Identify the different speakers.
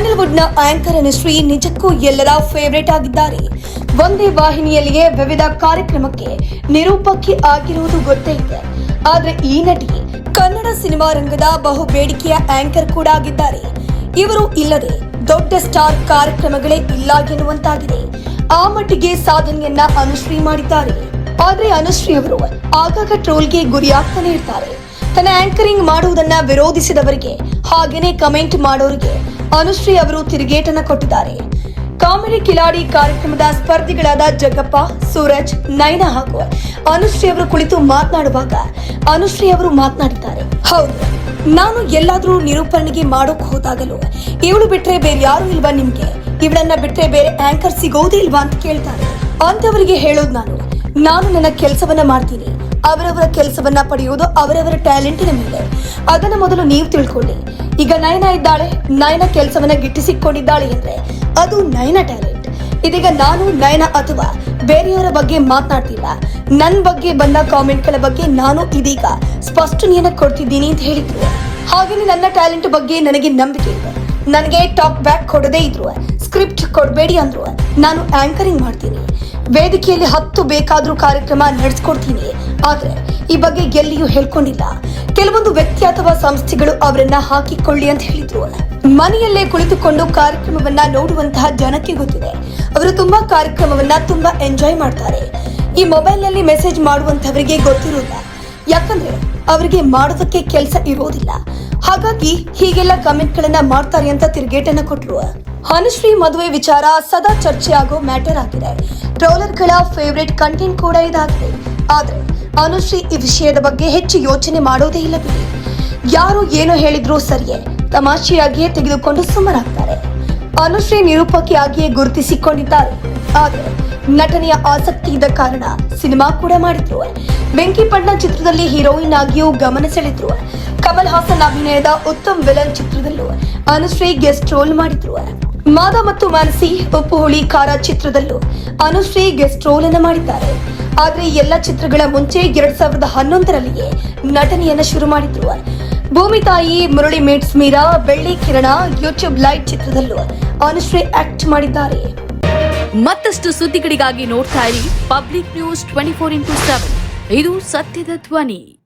Speaker 1: ಸ್ಯಾಂಡಲ್ವುಡ್ನ anchor Anushree ನಿಜಕ್ಕೂ ಎಲ್ಲರ favourite ಆಗಿದ್ದಾರೆ. ಒಂದೇ ವಾಹಿನಿಯಲ್ಲಿಯೇ ವಿವಿಧ ಕಾರ್ಯಕ್ರಮಕ್ಕೆ ನಿರೂಪಕಿ ಆಗಿರುವುದು ಗೊತ್ತೇ ಇದೆ. ಆದ್ರೆ ಈ ನಟಿ ಕನ್ನಡ ಸಿನಿಮಾ ರಂಗದ ಬಹು ಬೇಡಿಕೆಯ ಆಂಕರ್ ಕೂಡ ಆಗಿದ್ದಾರೆ. ಇವರು ಇಲ್ಲದೆ ದೊಡ್ಡ ಸ್ಟಾರ್ ಕಾರ್ಯಕ್ರಮಗಳೇ ಇಲ್ಲ ಎನ್ನುವಂತಾಗಿದೆ. ಆ ಮಟ್ಟಿಗೆ ಸಾಧನೆಯನ್ನ ಅನುಶ್ರೀ ಮಾಡಿದ್ದಾರೆ. ಆದ್ರೆ ಅನುಶ್ರೀ ಅವರು ಆಗಾಗ ಟ್ರೋಲ್ಗೆ ಗುರಿಯಾಗ್ತಾನೆ ಇರ್ತಾರೆ. ತನ್ನ ಆಂಕರಿಂಗ್ ಮಾಡುವುದನ್ನ ವಿರೋಧಿಸಿದವರಿಗೆ ಹಾಗೇನೆ ಕಮೆಂಟ್ ಮಾಡೋರಿಗೆ ಅನುಶ್ರೀ ಅವರು ತಿರುಗೇಟನ ಕೊಟ್ಟಿದ್ದಾರೆ. ಕಾಮಿಡಿ ಕಿಲಾಡಿ ಕಾರ್ಯಕ್ರಮದ ಸ್ಪರ್ಧಿಗಳಾದ ಜಗಪ್ಪ ಸೂರಜ್ ನಯನ ಹಾಗೂ ಅನುಶ್ರೀ ಅವರು ಕುಳಿತು ಮಾತನಾಡುವಾಗ ಅನುಶ್ರೀ ಅವರು ಮಾತನಾಡಿದ್ದಾರೆ. ಹೌದು, ನಾನು ಎಲ್ಲಾದ್ರೂ ನಿರೂಪಣೆಗೆ ಮಾಡೋಕ್ ಹೋದಾಗಲೂ ಇವಳು ಬಿಟ್ರೆ ಬೇರೆ ಯಾರು ಇಲ್ವಾ ನಿಮ್ಗೆ? ಇವಳನ್ನ ಬಿಟ್ರೆ ಬೇರೆ ಆಂಕರ್ ಸಿಗೋದೇ ಇಲ್ವಾ ಅಂತ ಕೇಳ್ತಾರೆ. ಅಂತವರಿಗೆ ಹೇಳೋದು ನಾನು. ನಾನು ನನ್ನ ಕೆಲಸವನ್ನ ಮಾಡ್ತೀನಿ. ಅವರವರ ಕೆಲಸವನ್ನ ಪಡೆಯುವುದು ಅವರವರ ಟ್ಯಾಲೆಂಟಿನ ಮೇಲೆ. ಅದನ್ನ ಮೊದಲು ನೀವು ತಿಳ್ಕೊಳ್ಳಿ. ಈಗ ನಯನ ಇದ್ದಾಳೆ, ನಯನ ಕೆಲಸವನ್ನ ಗಿಟ್ಟಿಸಿಕೊಂಡಿದ್ದಾಳೆ ಅಂದ್ರೆ ಅದು ನಯನ ಟ್ಯಾಲೆಂಟ್. ಇದೀಗ ನಾನು, ನಯನ ಅಥವಾ ಬೇರೆಯವರ ಬಗ್ಗೆ ಮಾತನಾಡ್ತಿಲ್ಲ. ನನ್ನ ಬಗ್ಗೆ ಬಂದ ಕಾಮೆಂಟ್ಗಳ ಬಗ್ಗೆ ನಾನು ಇದೀಗ ಸ್ಪಷ್ಟನೆಯನ್ನ ಕೊಡ್ತಿದ್ದೀನಿ ಅಂತ ಹೇಳಿದ್ರು. ಹಾಗೆಯೇ ನನ್ನ ಟ್ಯಾಲೆಂಟ್ ಬಗ್ಗೆ ನನಗೆ ನಂಬಿಕೆ ಇದೆ. ನನಗೆ ಟಾಕ್ ಬ್ಯಾಕ್ ಕೊಡದೇ ಇದ್ರು. ಸ್ಕ್ರಿಪ್ಟ್ ಕೊಡಬೇಡಿ ಅಂದ್ರು. ನಾನು ಆಂಕರಿಂಗ್ ಮಾಡ್ತೀನಿ. ವೇದಿಕೆಯಲ್ಲಿ ಹತ್ತು ಬೇಕಾದ್ರೂ ಕಾರ್ಯಕ್ರಮ ನಡೆಸ್ಕೊಡ್ತೀನಿ. ಆದ್ರೆ ಈ ಬಗ್ಗೆ ಎಲ್ಲಿಯೂ ಹೇಳ್ಕೊಂಡಿಲ್ಲ. ಕೆಲವೊಂದು ವ್ಯಕ್ತಿ ಅಥವಾ ಸಂಸ್ಥೆಗಳು ಅವರನ್ನ ಹಾಕಿಕೊಳ್ಳಿ ಅಂತ ಹೇಳಿದ್ರು. ಮನೆಯಲ್ಲೇ ಕುಳಿತುಕೊಂಡು ಕಾರ್ಯಕ್ರಮವನ್ನ ನೋಡುವಂತಹ ಜನಕ್ಕೆ ಗೊತ್ತಿದೆ. ಅವರು ತುಂಬಾ ಕಾರ್ಯಕ್ರಮವನ್ನ ತುಂಬಾ ಎಂಜಾಯ್ ಮಾಡ್ತಾರೆ. ಈ ಮೊಬೈಲ್ನಲ್ಲಿ ಮೆಸೇಜ್ ಮಾಡುವಂತವರಿಗೆ ಗೊತ್ತಿರೋಲ್ಲ. ಯಾಕಂದ್ರೆ ಅವರಿಗೆ ಮಾಡೋದಕ್ಕೆ ಕೆಲಸ ಇರೋದಿಲ್ಲ. ಹಾಗಾಗಿ ಹೀಗೆಲ್ಲ ಕಮೆಂಟ್ ಗಳನ್ನ ಮಾಡ್ತಾರೆ ಅಂತ ತಿರುಗೇಟನ್ನ ಕೊಟ್ರು. ಹನುಶ್ರೀ ಮದುವೆ ವಿಚಾರ ಸದಾ ಚರ್ಚೆ ಆಗೋ ಮ್ಯಾಟರ್ ಆಗಿದೆ. ಟ್ರೋಲರ್ಗಳ ಫೇವರೇಟ್ ಕಂಟೆಂಟ್ ಕೂಡ ಇದಾಗಿದೆ. ಆದ್ರೆ ಅನುಶ್ರೀ ಈ ವಿಷಯದ ಬಗ್ಗೆ ಹೆಚ್ಚು ಯೋಚನೆ ಮಾಡೋದೇ ಇಲ್ಲ ಬಿಡಿ. ಯಾರು ಏನು ಹೇಳಿದ್ರು ಸರಿಯೇ, ತಮಾಷೆಯಾಗಿಯೇ ತೆಗೆದುಕೊಂಡು ಸುಮ್ಮನಾಗ್ತಾರೆ. ಅನುಶ್ರೀ ನಿರೂಪಕಿಯಾಗಿಯೇ ಗುರುತಿಸಿಕೊಂಡಿದ್ದಾರೆ. ಆದರೆ, ನಟನೆಯ ಆಸಕ್ತಿ ಇದ್ದ ಕಾರಣ ಸಿನಿಮಾ ಕೂಡ ಮಾಡಿದ್ರು ಬೆಂಕಿ ಪಣ್ಣ ಚಿತ್ರದಲ್ಲಿ ಹೀರೋಯಿನ್ ಆಗಿಯೂ ಗಮನ ಸೆಳೆದ್ರು ಕಮಲ್ ಹಾಸನ್ ಅಭಿನಯದ ಉತ್ತಮ್ ವಿಲನ್ ಚಿತ್ರದಲ್ಲೂ ಅನುಶ್ರೀ ಗೆಸ್ಟ್ ರೋಲ್ ಮಾಡಿದ್ರು ಮಾದ ಮತ್ತು ಮಾನಸಿ ಉಪ್ಪು ಹುಳಿ ಖಾರ ಚಿತ್ರದಲ್ಲೂ ಅನುಶ್ರೀ ಗೆಸ್ಟ್ ರೋಲ್ ಅನ್ನು ಮಾಡಿದ್ದಾರೆ. ಆದ್ರೆ ಎಲ್ಲ ಚಿತ್ರಗಳ ಮುಂಚೆ ಎರಡ್ ಸಾವಿರದ ಹನ್ನೊಂದರಲ್ಲಿಯೇ ನಟನೆಯನ್ನ ಶುರು ಮಾಡಿದ್ರು ಭೂಮಿ ತಾಯಿ, Murali meets Meera, Belli Kirana YouTube light ಚಿತ್ರದಲ್ಲೂ Anushree act ಮಾಡಿದ್ದಾರೆ.
Speaker 2: ಮತ್ತಷ್ಟು ಸುದ್ದಿಗಳಿಗಾಗಿ ನೋಡ್ತಾ ಇರಿ public news twenty four into seven ಇದು ಸತ್ಯದ ಧ್ವನಿ.